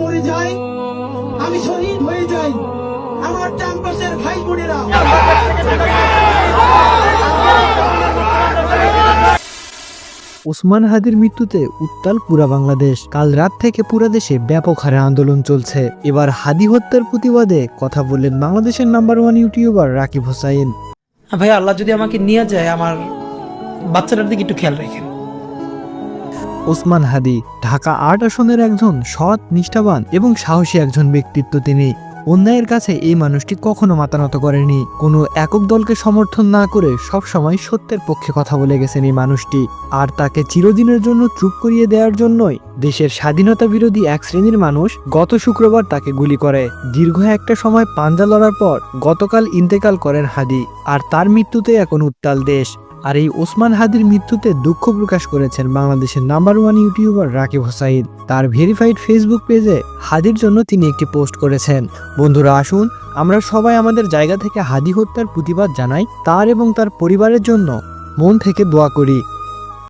মরে যাই আমি শহীদ হয়ে যাই। আমার ক্যাম্পাসের ভাই বোনেরা। ওসমান হাদির মৃত্যুতে উত্তাল পুরা বাংলাদেশ। কাল রাত থেকে পুরা দেশে ব্যাপক হারে আন্দোলন চলছে। এবার হাদি হত্যার প্রতিবাদে কথা বললেন বাংলাদেশের number one YouTuber Rakib Hossain. ভাই আল্লাহ যদি আমাকে নিয়ে যায় আমার বাচ্চাটার দিকে একটু খেয়াল রাখেন। ওসমান হাদি, ঢাকা আট আসনের একজন সৎ, নিষ্ঠাবান এবং সাহসী একজন ব্যক্তিত্ব তিনি। অন্যায়ের কাছে এই মানুষটি কখনো মাতানত করেনি। কোনো একক দলকে সমর্থন না করে সব সময় সত্যের পক্ষে কথা বলে গেছেন এই মানুষটি। আর তাকে চিরদিনের জন্য চুপ করিয়ে দেওয়ার জন্যই দেশের স্বাধীনতা বিরোধী এক শ্রেণির মানুষ গত শুক্রবার তাকে গুলি করে। দীর্ঘ একটা সময় পাঞ্জা লড়ার পর গতকাল ইন্তেকাল করেন হাদি, আর তার মৃত্যুতে এখন উত্তাল দেশ। আর এই ওসমান হাদির মৃত্যুতে দুঃখ প্রকাশ করেছেন বাংলাদেশের number one YouTuber Rakib Hossain. তার ভেরিফাইড ফেসবুক পেজে হাদির জন্য তিনি একটি পোস্ট করেছেন। বন্ধুরা, আসুন আমরা সবাই আমাদের জায়গা থেকে হাদি হত্যার প্রতিবাদ জানাই, তার এবং তার পরিবারের জন্য। মন থেকে দোয়া করি।